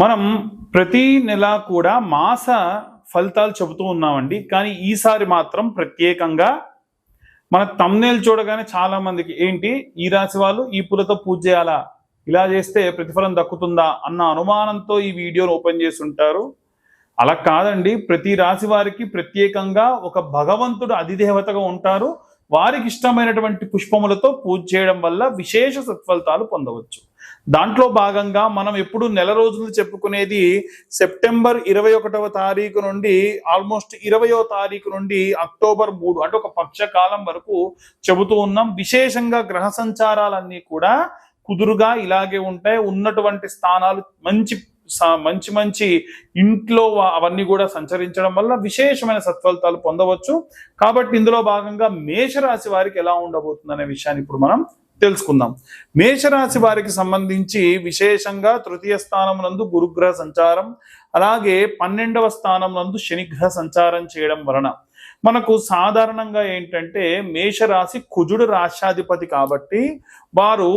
మనం ప్రతి నెల కూడా మాస ఫలితాలు చెబుతూ ఉన్నామండి. కానీ ఈసారి మాత్రం ప్రత్యేకంగా మన తమ్నేలు చూడగానే చాలా మందికి ఏంటి ఈ రాశి వాళ్ళు ఈ పూలతో పూజ చేయాలా? ఇలా చేస్తే ప్రతిఫలం దక్కుతుందా? అన్న అనుమానంతో ఈ వీడియోను ఓపెన్ చేసి ఉంటారు అలా కాదండి. ప్రతి రాశి వారికి ప్రత్యేకంగా ఒక భగవంతుడు అధిదేవతగా ఉంటారు. వారికి ఇష్టమైనటువంటి పుష్పములతో పూజ చేయడం వల్ల విశేష సత్ఫలితాలు పొందవచ్చు. దాంట్లో భాగంగా మనం ఎప్పుడు నెల రోజులు చెప్పుకునేది సెప్టెంబర్ ఇరవై ఒకటవ తారీఖు నుండి ఆల్మోస్ట్ ఇరవయో తారీఖు నుండి అక్టోబర్ మూడు అంటే ఒక పక్షకాలం వరకు చెబుతూ ఉన్నాం. విశేషంగా గ్రహ సంచారాలన్నీ కూడా కుదురుగా ఇలాగే ఉంటాయి. ఉన్నటువంటి స్థానాలు మంచి మంచి మంచి ఇంట్లో అవన్నీ కూడా సంచరించడం వల్ల విశేషమైన సత్ఫలితాలు పొందవచ్చు. కాబట్టి ఇందులో భాగంగా మేషరాశి వారికి ఎలా ఉండబోతుంది అనే విషయాన్ని ఇప్పుడు మనం తెలుసుకుందాం. మేషరాశి వారికి సంబంధించి విశేషంగా తృతీయ స్థానం నందు గురుగ్రహ సంచారం అలాగే పన్నెండవ స్థానం నందు శనిగ్రహ సంచారం చేయడం వలన మనకు సాధారణంగా ఏంటంటే మేషరాశి కుజుడు రాశ్యాధిపతి కాబట్టి వారు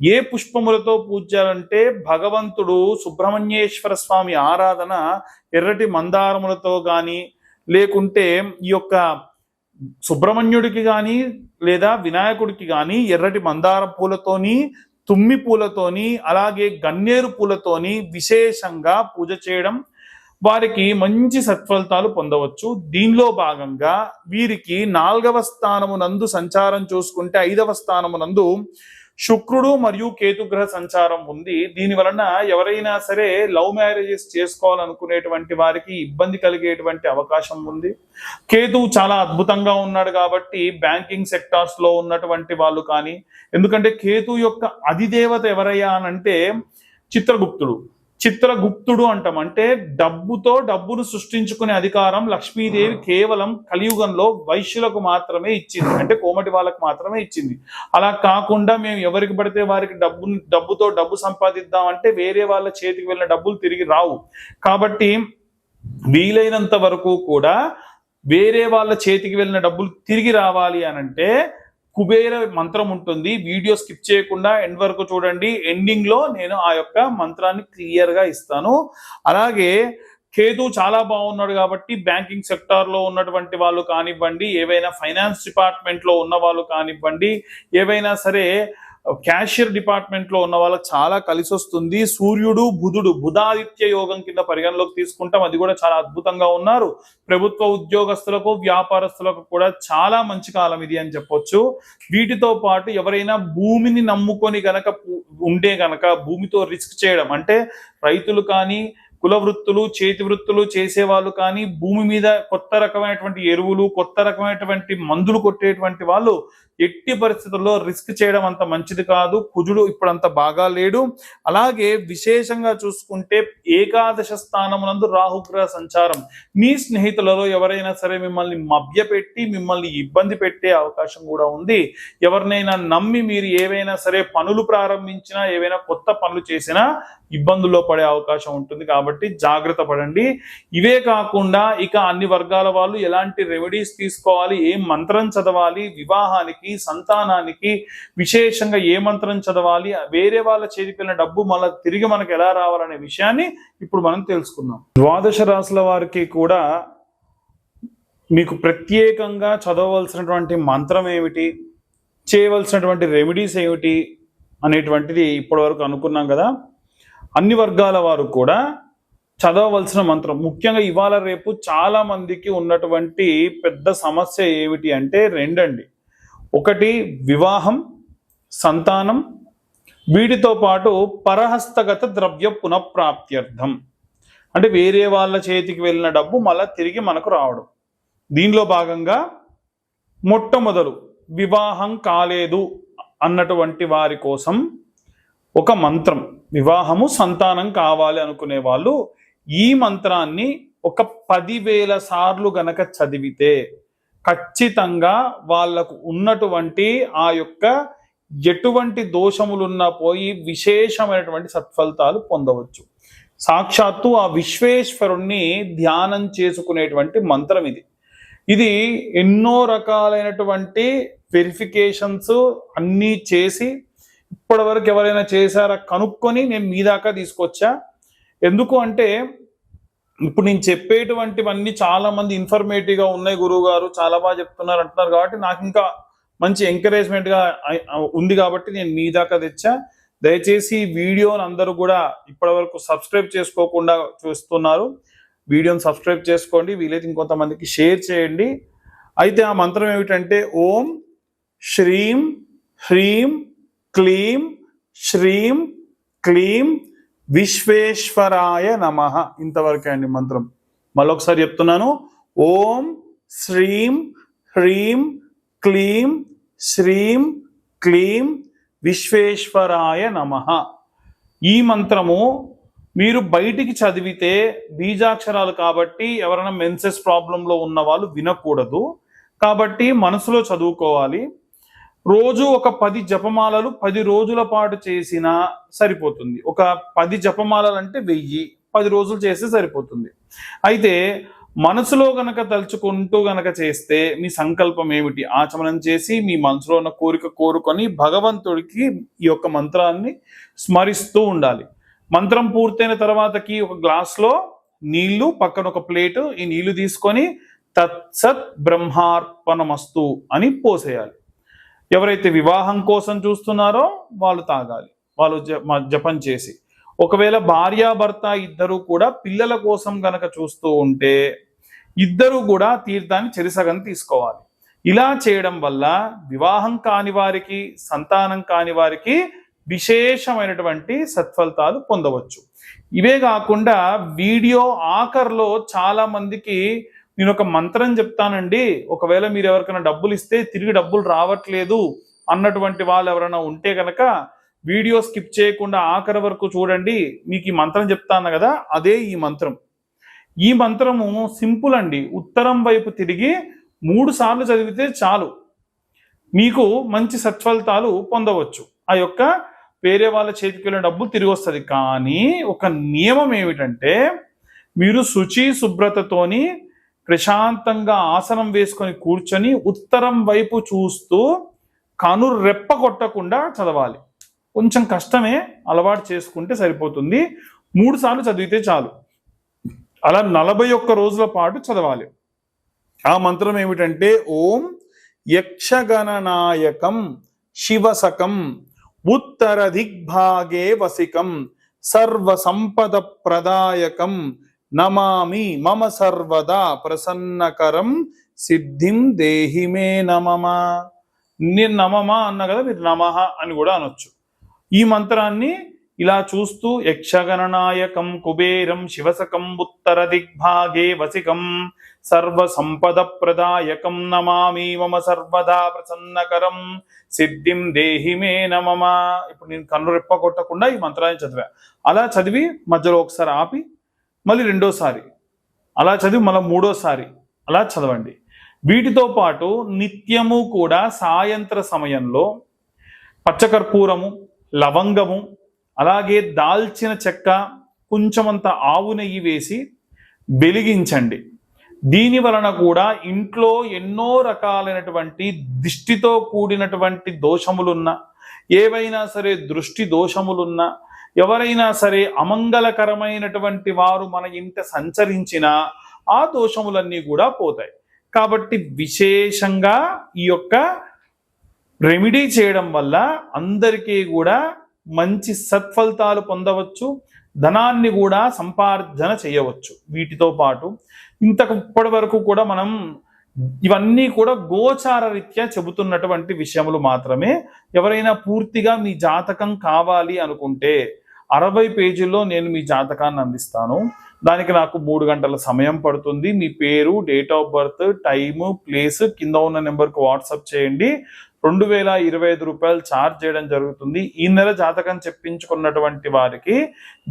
ఏ పుష్పములతో పూజ్యాలంటే భగవంతుడు సుబ్రహ్మణ్యేశ్వర స్వామి ఆరాధన ఎర్రటి మందారములతో గాని లేకుంటే ఈ యొక్క సుబ్రహ్మణ్యుడికి కానీ లేదా వినాయకుడికి కానీ ఎర్రటి మందార పూలతోని తుమ్మి పూలతోని అలాగే గన్నేరు పూలతోని విశేషంగా పూజ చేయడం వారికి మంచి సత్ఫలితాలు పొందవచ్చు. దీనిలో భాగంగా వీరికి నాలుగవ స్థానము నందు సంచారం చూసుకుంటే ఐదవ స్థానము నందు శుక్రుడు మరియు కేతుగ్రహ సంచారం ఉంది. దీని వలన ఎవరైనా సరే లవ్ మ్యారేజెస్ చేసుకోవాలనుకునేటువంటి వారికి ఇబ్బంది కలిగేటువంటి అవకాశం ఉంది. కేతు చాలా అద్భుతంగా ఉన్నాడు కాబట్టి బ్యాంకింగ్ సెక్టార్స్లో ఉన్నటువంటి వాళ్ళు కానీ ఎందుకంటే కేతు యొక్క అధిదేవత ఎవరయ్యా అనంటే చిత్రగుప్తుడు. చిత్రగుప్తుడు అంటాం. అంటే డబ్బుతో డబ్బును సృష్టించుకునే అధికారం లక్ష్మీదేవి కేవలం కలియుగంలో వైశ్యులకు మాత్రమే ఇచ్చింది. అంటే కోమటి వాళ్ళకు మాత్రమే ఇచ్చింది. అలా కాకుండా మేము ఎవరికి పడితే వారికి డబ్బు డబ్బుతో డబ్బు సంపాదిద్దాం అంటే వేరే వాళ్ళ చేతికి వెళ్ళిన డబ్బులు తిరిగి రావు. కాబట్టి వీలైనంత వరకు కూడా వేరే వాళ్ళ చేతికి వెళ్ళిన డబ్బులు తిరిగి రావాలి అని అంటే కుబేర మంత్రం ఉంటుంది. వీడియో స్కిప్ చేయకుండా ఎండ్ వరకు చూడండి. ఎండింగ్లో నేను ఆ యొక్క మంత్రాన్ని క్లియర్గా ఇస్తాను. అలాగే కేతు చాలా బాగున్నాడు కాబట్టి బ్యాంకింగ్ సెక్టార్లో ఉన్నటువంటి వాళ్ళు కానివ్వండి ఏవైనా ఫైనాన్స్ డిపార్ట్మెంట్లో ఉన్న వాళ్ళు కానివ్వండి ఏవైనా సరే క్యాషియర్ డిపార్ట్మెంట్లో ఉన్న వాళ్ళకి చాలా కలిసి వస్తుంది. సూర్యుడు బుధుడు బుధాదిత్య యోగం కింద పరిగణలోకి తీసుకుంటాం. అది కూడా చాలా అద్భుతంగా ఉన్నారు. ప్రభుత్వ ఉద్యోగస్తులకు వ్యాపారస్తులకు కూడా చాలా మంచి కాలం ఇది అని చెప్పొచ్చు. వీటితో పాటు ఎవరైనా భూమిని నమ్ముకొని గనక ఉండే గనక భూమితో రిస్క్ చేయడం అంటే రైతులు కానీ కుల వృత్తులు చేతి వృత్తులు చేసేవాళ్ళు కానీ భూమి మీద కొత్త రకమైనటువంటి ఎరువులు కొత్త రకమైనటువంటి మందులు కొట్టేటువంటి వాళ్ళు ఎట్టి పరిస్థితుల్లో రిస్క్ చేయడం అంత మంచిది కాదు. కుజుడు ఇప్పుడు అంత బాగా లేడు. అలాగే విశేషంగా చూసుకుంటే ఏకాదశ స్థానమునందు రాహుగ్రహ సంచారం. మీ స్నేహితులలో ఎవరైనా సరే మిమ్మల్ని మభ్యపెట్టి మిమ్మల్ని ఇబ్బంది పెట్టే అవకాశం కూడా ఉంది. ఎవరినైనా నమ్మి మీరు ఏవైనా సరే పనులు ప్రారంభించినా ఏవైనా కొత్త పనులు చేసినా ఇబ్బందుల్లో పడే అవకాశం ఉంటుంది. కాబట్టి జాగ్రత్త పడండి. ఇవే కాకుండా ఇక అన్ని వర్గాల వాళ్ళు ఎలాంటి రెమెడీస్ తీసుకోవాలి ఏం మంత్రం చదవాలి వివాహానికి సంతానానికి విశేషంగా ఏ మంత్రం చదవాలి వేరే వాళ్ళ చేతికి వెళ్ళిన డబ్బు మళ్ళీ తిరిగి మనకు ఎలా రావాలనే విషయాన్ని ఇప్పుడు మనం తెలుసుకుందాం. ద్వాదశ రాసుల వారికి కూడా మీకు ప్రత్యేకంగా చదవవలసినటువంటి మంత్రం ఏమిటి చేయవలసినటువంటి రెమెడీస్ ఏమిటి అనేటువంటిది ఇప్పటివరకు అనుకున్నాం కదా. అన్ని వర్గాల వారు కూడా చదవవలసిన మంత్రం. ముఖ్యంగా ఇవాళ రేపు చాలా మందికి ఉన్నటువంటి పెద్ద సమస్య ఏమిటి అంటే రెండండి. ఒకటి వివాహం సంతానం వీటితో పాటు పరహస్తగత ద్రవ్య పునఃప్రాప్త్యర్థం. అంటే వేరే వాళ్ళ చేతికి వెళ్ళిన డబ్బు మళ్ళీ తిరిగి మనకు రావడం. దీనిలో భాగంగా మొట్టమొదలు వివాహం కాలేదు అన్నటువంటి వారి కోసం ఒక మంత్రం వివాహము సంతానం కావాలి అనుకునే వాళ్ళు ఈ మంత్రాన్ని ఒక పదివేల సార్లు గనక చదివితే ఖచ్చితంగా వాళ్ళకు ఉన్నటువంటి ఆ యొక్క ఎటువంటి దోషములున్నా పోయి విశేషమైనటువంటి సత్ఫలితాలు పొందవచ్చు. సాక్షాత్తు ఆ విశ్వేశ్వరుణ్ణి ధ్యానం చేసుకునేటువంటి మంత్రం ఇది. ఇది ఎన్నో రకాలైనటువంటి వెరిఫికేషన్స్ అన్నీ చేసి ఇప్పటివరకు ఎవరైనా చేశారా కనుక్కొని నేను మీ దాకా తీసుకొచ్చా? ఎందుకు అంటే ఇప్పుడు నేను చెప్పేటువంటివన్నీ చాలా మంది ఇన్ఫర్మేటివ్గా ఉన్నాయి గురువు గారు చాలా బాగా చెప్తున్నారు అంటున్నారు కాబట్టి నాకు ఇంకా మంచి ఎంకరేజ్మెంట్గా ఉంది కాబట్టి నేను మీ దాకా తెచ్చా. దయచేసి వీడియోని అందరూ కూడా ఇప్పటి వరకు సబ్స్క్రైబ్ చేసుకోకుండా చూస్తున్నారు. వీడియోని సబ్స్క్రైబ్ చేసుకోండి వీలైతే ఇంకొంతమందికి షేర్ చేయండి. అయితే ఆ మంత్రం ఏమిటంటే ఓం శ్రీం హ్రీం క్లీం శ్రీం క్లీం విశ్వేశ్వరాయ నమ. ఇంతవరకే అండి మంత్రం. మళ్ళొకసారి చెప్తున్నాను. ఓం శ్రీం హ్రీం క్లీం శ్రీం క్లీం విశ్వేశ్వరాయ నమ. ఈ మంత్రము మీరు బయటికి చదివితే బీజాక్షరాలు కాబట్టి ఎవరైనా మెన్సెస్ ప్రాబ్లంలో ఉన్న వాళ్ళు వినకూడదు. కాబట్టి మనసులో చదువుకోవాలి. రోజు ఒక పది జపమాలలు పది రోజుల పాటు చేసినా సరిపోతుంది. ఒక పది జపమాలలు అంటే వెయ్యి పది రోజులు చేస్తే సరిపోతుంది. అయితే మనసులో గనక తలుచుకుంటూ గనక చేస్తే మీ సంకల్పం ఏమిటి? ఆచమనం చేసి మీ మనసులో ఉన్న కోరిక కోరుకొని భగవంతుడికి ఈ యొక్క మంత్రాన్ని స్మరిస్తూ ఉండాలి. మంత్రం పూర్తయిన తర్వాతకి ఒక గ్లాస్లో నీళ్ళు పక్కన ఒక ప్లేటు ఈ నీళ్ళు తీసుకొని తత్సత్ బ్రహ్మార్పణమస్తు అని పోసేయాలి. ఎవరైతే వివాహం కోసం చూస్తున్నారో వాళ్ళు తాగాలి. వాళ్ళు జ- మ- జపం చేసి. ఒకవేళ భార్యాభర్త ఇద్దరు కూడా పిల్లల కోసం గనక చూస్తూ ఉంటే ఇద్దరు కూడా తీర్థాన్ని చెరిసగం తీసుకోవాలి. ఇలా చేయడం వల్ల వివాహం కాని వారికి సంతానం కాని వారికి విశేషమైనటువంటి సత్ఫలితాలు పొందవచ్చు. ఇవే కాకుండా వీడియో ఆఖర్లో చాలా మందికి నేను ఒక మంత్రం చెప్తానండి. ఒకవేళ మీరు ఎవరికైనా డబ్బులు ఇస్తే తిరిగి డబ్బులు రావట్లేదు అన్నటువంటి వాళ్ళు ఎవరైనా ఉంటే కనుక వీడియో స్కిప్ చేయకుండా ఆఖరి వరకు చూడండి. మీకు ఈ మంత్రం చెప్తాను కదా అదే ఈ మంత్రం. ఈ మంత్రము సింపుల్ అండి. ఉత్తరం వైపు తిరిగి మూడు సార్లు చదివితే చాలు. మీకు మంచి సత్ఫలితాలు పొందవచ్చు. ఆ యొక్క వేరే వాళ్ళ చేతికి వెళ్ళిన డబ్బులు తిరిగి వస్తుంది. కానీ ఒక నియమం ఏమిటంటే మీరు శుచి శుభ్రతతోని ప్రశాంతంగా ఆసనం వేసుకొని కూర్చొని ఉత్తరం వైపు చూస్తూ కను రెప్ప కొట్టకుండా చదవాలి. కొంచెం కష్టమే అలవాటు చేసుకుంటే సరిపోతుంది. మూడు సార్లు చదివితే చాలు. అలా నలభై ఒక్క రోజుల పాటు చదవాలి. ఆ మంత్రం ఏమిటంటే ఓం యక్షగణనాయకం శివసకం ఉత్తర దిగ్భాగే వసికం సర్వ సంపద ప్రదాయకం నమామి మమ సర్వదా ప్రసన్నకరం సిద్ధిం దేహిమే నమమా నమమ. నేను నమమ అన్న కదా మీరు నమః అని కూడా అనొచ్చు. ఈ మంత్రాన్ని ఇలా చూస్తూ యక్షగణనాయకం కుబేరం శివసకం ఉత్తర దిగ్భాగే వసికం సర్వ సంపద ప్రదాయకం నమామి మమ సర్వదా ప్రసన్నకరం సిద్ధిం దేహి మే ఇప్పుడు నేను కన్ను రెప్ప కొట్టకుండా ఈ మంత్రాన్ని చదివా. అలా చదివి మధ్యలో ఒకసారి ఆపి మళ్ళీ రెండోసారి. అలా చదివి మళ్ళీ మూడోసారి. అలా చదవండి. వీటితో పాటు నిత్యము కూడా సాయంత్ర సమయంలో పచ్చకర్పూరము లవంగము అలాగే దాల్చిన చెక్క కొంచెమంత ఆవు నెయ్యి వేసి వెలిగించండి. దీని వలన కూడా ఇంట్లో ఎన్నో రకాలైనటువంటి దిష్టితో కూడినటువంటి దోషములున్నా ఏవైనా సరే దృష్టి దోషములున్నా ఎవరైనా సరే అమంగళకరమైనటువంటి వారు మన ఇంట సంచరించినా ఆ దోషములన్నీ కూడా పోతాయి. కాబట్టి విశేషంగా ఈ యొక్క రెమెడీ చేయడం వల్ల అందరికీ కూడా మంచి సత్ఫలితాలు పొందవచ్చు ధనాన్ని కూడా సంపార్జన చేయవచ్చు. వీటితో పాటు ఇంతకు ఇప్పటి వరకు కూడా మనం ఇవన్నీ కూడా గోచార రీత్యా చెబుతున్నటువంటి విషయములు మాత్రమే. ఎవరైనా పూర్తిగా మీ జాతకం కావాలి అనుకుంటే అరవై పేజీల్లో నేను మీ జాతకాన్ని అందిస్తాను. దానికి నాకు మూడు గంటల సమయం పడుతుంది. మీ పేరు date of birth time place కింద ఉన్న నెంబర్కి వాట్సాప్ చేయండి. రెండు వేల ఇరవై ఐదు రూపాయలు ఛార్జ్ చేయడం జరుగుతుంది. ఈ నెల జాతకం చెప్పించుకున్నటువంటి వారికి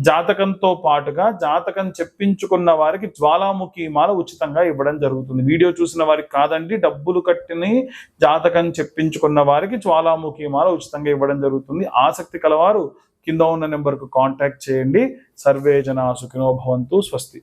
జాతకంతో పాటుగా జాతకం చెప్పించుకున్న వారికి జ్వాలాముఖి మాల ఉచితంగా ఇవ్వడం జరుగుతుంది. వీడియో చూసిన వారికి కాదండి డబ్బులు కట్టిని జాతకం చెప్పించుకున్న వారికి జ్వాలాముఖి మాల ఉచితంగా ఇవ్వడం జరుగుతుంది. ఆసక్తి కలవారు కింద ఉన్న నెంబర్కు కాంటాక్ట్ చేయండి. సర్వే జనా సుఖినో భవంతు స్వస్తి.